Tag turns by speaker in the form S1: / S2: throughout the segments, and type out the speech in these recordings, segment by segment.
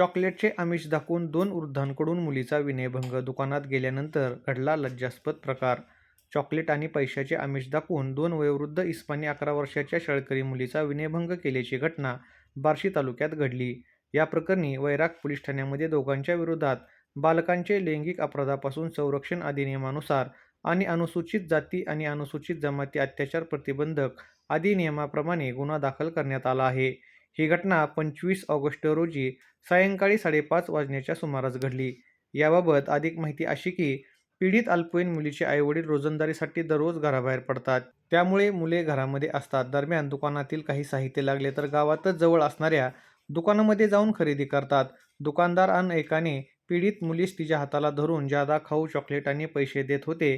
S1: चॉकलेटचे आमिष दाखवून दोन वृद्धांकडून मुलीचा विनयभंग दुकानात गेल्यानंतर घडला लज्जास्पद प्रकार. चॉकलेट आणि पैशाचे आमिष दाखवून दोन वयोवृद्ध इस्पानी अकरा वर्षाच्या शाळकरी मुलीचा विनयभंग केल्याची घटना बार्शी तालुक्यात घडली. या प्रकरणी वैराग पोलीस ठाण्यामध्ये दोघांच्या विरोधात बालकांचे लैंगिक अपराधापासून संरक्षण अधिनियमानुसार आणि अनुसूचित जाती आणि अनुसूचित जमाती अत्याचार प्रतिबंधक अधिनियमाप्रमाणे गुन्हा दाखल करण्यात आला आहे. ही घटना पंचवीस ऑगस्ट रोजी सायंकाळी साडेपाच वाजण्याच्या सुमारास घडली. याबाबत अधिक माहिती अशी की पीडित अल्पवयीन मुलीचे आईवडील रोजंदारीसाठी दररोज घराबाहेर पडतात. त्यामुळे मुले घरामध्ये असतात. दरम्यान दुकानातील काही साहित्य लागले तर गावातच जवळ असणाऱ्या दुकानामध्ये जाऊन खरेदी करतात. दुकानदार अनेकाने पीडित मुलीस तिच्या हाताला धरून जादा खाऊ चॉकलेट आणि पैसे देत होते.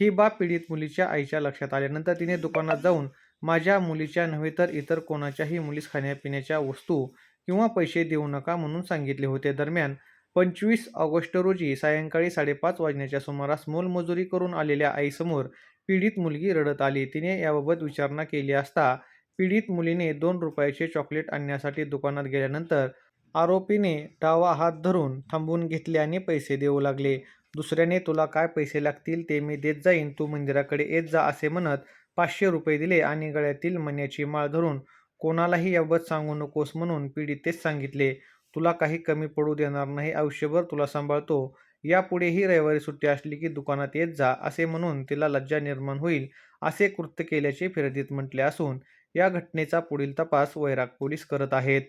S1: ही बाब पीडित मुलीच्या आईच्या लक्षात आल्यानंतर तिने दुकानात जाऊन माझ्या मुलीच्या नव्हे तर इतर कोणाच्याही मुलीस खाण्यापिण्याच्या वस्तू किंवा पैसे देऊ नका म्हणून सांगितले होते. दरम्यान पंचवीस ऑगस्ट रोजी सायंकाळी साडेपाच वाजण्याच्या सुमारास मोलमजुरी करून आलेल्या आईसमोर पीडित मुलगी रडत आली. तिने याबाबत विचारणा केली असता पीडित मुलीने दोन रुपयाचे चॉकलेट आणण्यासाठी दुकानात गेल्यानंतर आरोपीने डावा हात धरून थांबवून घेतले आणि पैसे देऊ लागले. दुसऱ्याने तुला काय पैसे लागतील ते मी देत जाईन. तू मंदिराकडे येत जा असे म्हणत पाचशे रुपये दिले आणि गळ्यातील मण्याची माळ धरून कोणालाही याबाबत सांगू नकोस म्हणून पीडितेस सांगितले. तुला काही कमी पडू देणार नाही आयुष्यभर तुला सांभाळतो. यापुढेही रविवारी सुट्टी असली की दुकानात येत जा असे म्हणून तिला लज्जा निर्माण होईल असे कृत्य केल्याचे फिर्यादीत म्हटले असून या घटनेचा पुढील तपास वैराग पोलीस करत आहेत.